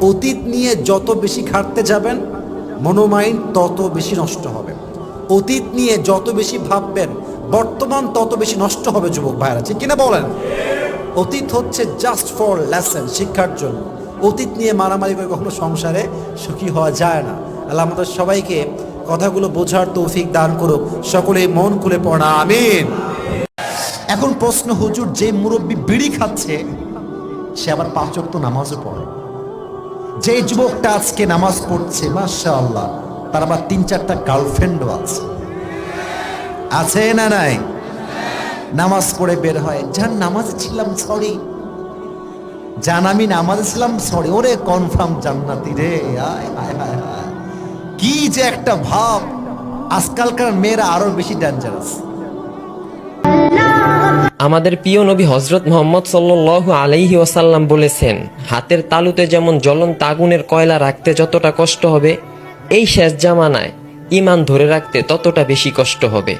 অতীত নিয়ে যত বেশি খাটতে যাবেন, মনোমাইন্ড তত বেশি নষ্ট হবে। অতীত নিয়ে যত বেশি ভাববেন, বর্তমান তত বেশি নষ্ট হবে, যুবক ভাইরা ঠিক কিনা বলেন? অতীত হচ্ছে জাস্ট ফর লেসন শিক্ষার জন্য। অতীত নিয়ে মারামারি করে কখনো সংসারে সুখী হওয়া যায় না। আল্লাহ আমাদের সবাইকে কথাগুলো বোঝার তৌফিক দান করুক। সকলেই মন খুলে পড়া, আমিন। এখন প্রশ্ন, হুজুর যে মুরব্বী বিড়ি খাচ্ছে, সে আবার পাঁচ ওয়াক্ত নামাজও পড়ে। যে যুবকটা আজকে নামাজ পড়ছে মাশা আল্লাহ তার আবার তিন, চারটা গার্লফ্রেন্ডও আছে। আছে না নাই? নামাজ পড়ে বের হয়। যান নামাজে ছিলাম সরি জান, আমি নামাজে ছিলাম সরি ওরে কনফার্ম জান্নাতি রে, আয় কি যে একটা ভাব। আজকালকার মেয়েরা আরও বেশি ডেঞ্জারাস আমাদের প্রিয় নবী হজরত মোহাম্মদ সাল্লু আলাইহি ওয়াসাল্লাম বলেছেন, হাতের তালুতে যেমন জ্বলন্ত আগুনের কয়লা রাখতে যতটা কষ্ট হবে, এই শেষ জামানায় ইমান ধরে রাখতে ততটা বেশি কষ্ট হবে।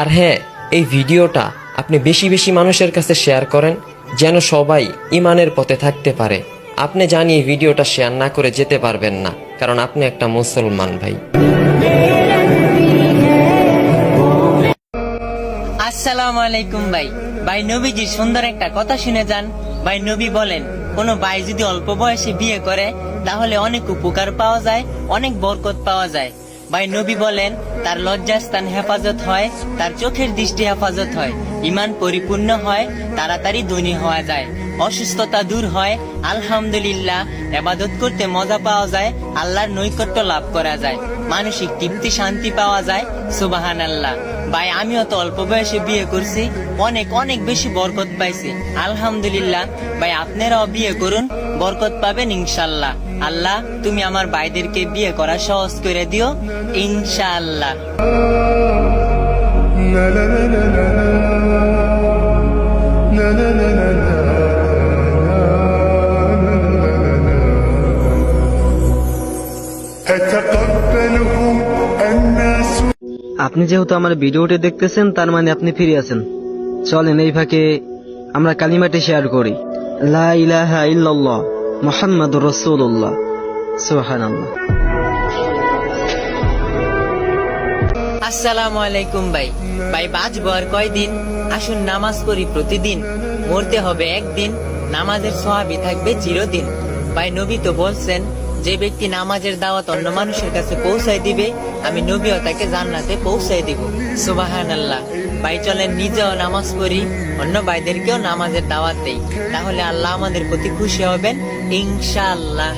আর হ্যাঁ এই ভিডিওটা আপনি বেশি বেশি মানুষের কাছে শেয়ার করেন, যেন সবাই ইমানের পথে থাকতে পারে। আপনি জানি এই ভিডিওটা শেয়ার না করে যেতে পারবেন না, কারণ আপনি একটা মুসলমান ভাই। আসসালামু আলাইকুম ভাই। ভাই নবীজির সুন্দর একটা কথা শুনে যান। ভাই নবী বলেন, কোন ভাই যদি অল্প বয়সে বিয়ে করে, তাহলে অনেক উপকার পাওয়া যায়, অনেক বরকত পাওয়া যায়। ভাই নবী বলেন, তার লজ্জাস্থান হেফাজত হয়, তার চোখের দৃষ্টি হেফাজত হয় ইমান পরিপূর্ণ হয়, তাড়াতাড়ি ধনী হওয়া যায়, অসুস্থতা দূর হয়, আলহামদুলিল্লাহ, এবাদত করতে মজা পাওয়া যায়, আল্লাহর নৈকট্য লাভ করা যায়। মানসিক তৃপ্তি, শান্তি পাওয়া যায় সুবাহান আল্লাহ ভাই, আমিও তো অল্প বয়সে বিয়ে করছি, অনেক অনেক বেশি বরকত পাইছি। আলহামদুলিল্লাহ। ভাই, আপনারাও বিয়ে করুন, বরকত পাবেন ইনশাল্লাহ। আল্লাহ, তুমি আমার ভাইদেরকে বিয়ে করা সহজ করে দিও ইনশাআল্লাহ আপনি যেহেতু আমার ভিডিওটি দেখতেছেন, তার মানে আপনি ফিরে আছেন। চলেন এই ফাঁকে আমরা কালিমাটি শেয়ার করি। মুহাম্মাদুর রাসূলুল্লাহ। সুবহানাল্লাহ। আসসালামু আলাইকুম ভাই। ভাই বাঁচবো আর কয়দিন আসুন নামাজ করি প্রতিদিন। মরতে হবে একদিন। নামাজের সহাবি থাকবে চিরদিন। ভাই, নবী তো বলছেন যে ব্যক্তি নামাজের দাওয়াত অন্য মানুষের কাছে পৌঁছায় দিবে, আমি নবীও তাকে জান্নাতে পৌঁছায় দিব। সুবাহান আল্লাহ ভাই, চলেন নিজেও নামাজ পড়ি, অন্য ভাইদেরকেও নামাজের দাওয়াত দেই। তাহলে আল্লাহ আমাদের প্রতি খুশি হবেন, ইনশাআল্লাহ।